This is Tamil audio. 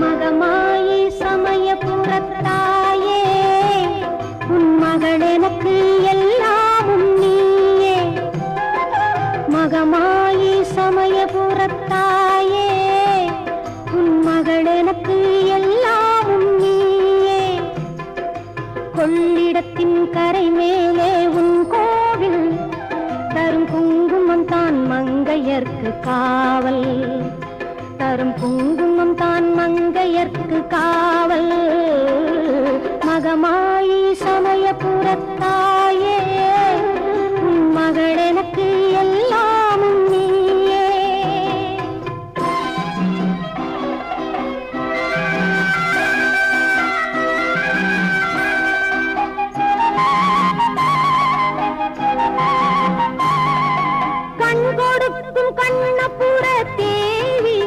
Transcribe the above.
மகமாயே சமய புறத்தாயே உன் மகள் எனக்கு எல்லாமும் நீயே. மகமாயே சமய புறத்தாயே உன் மகள் எனக்கு எல்லாமும் நீயே. கொள்ளிடத்தின் கரை மேலே உன் கோவில் தரும் குங்குமம் தான் மங்கையர்க்கு காவல். மங்கையர்க்கு காவல். மகமாயி சமய புறத்தாயே உன் மகள் எனக்கு எல்லாமும் நீயே கண் கொடுக்கும் கண்ணப்புற தேவி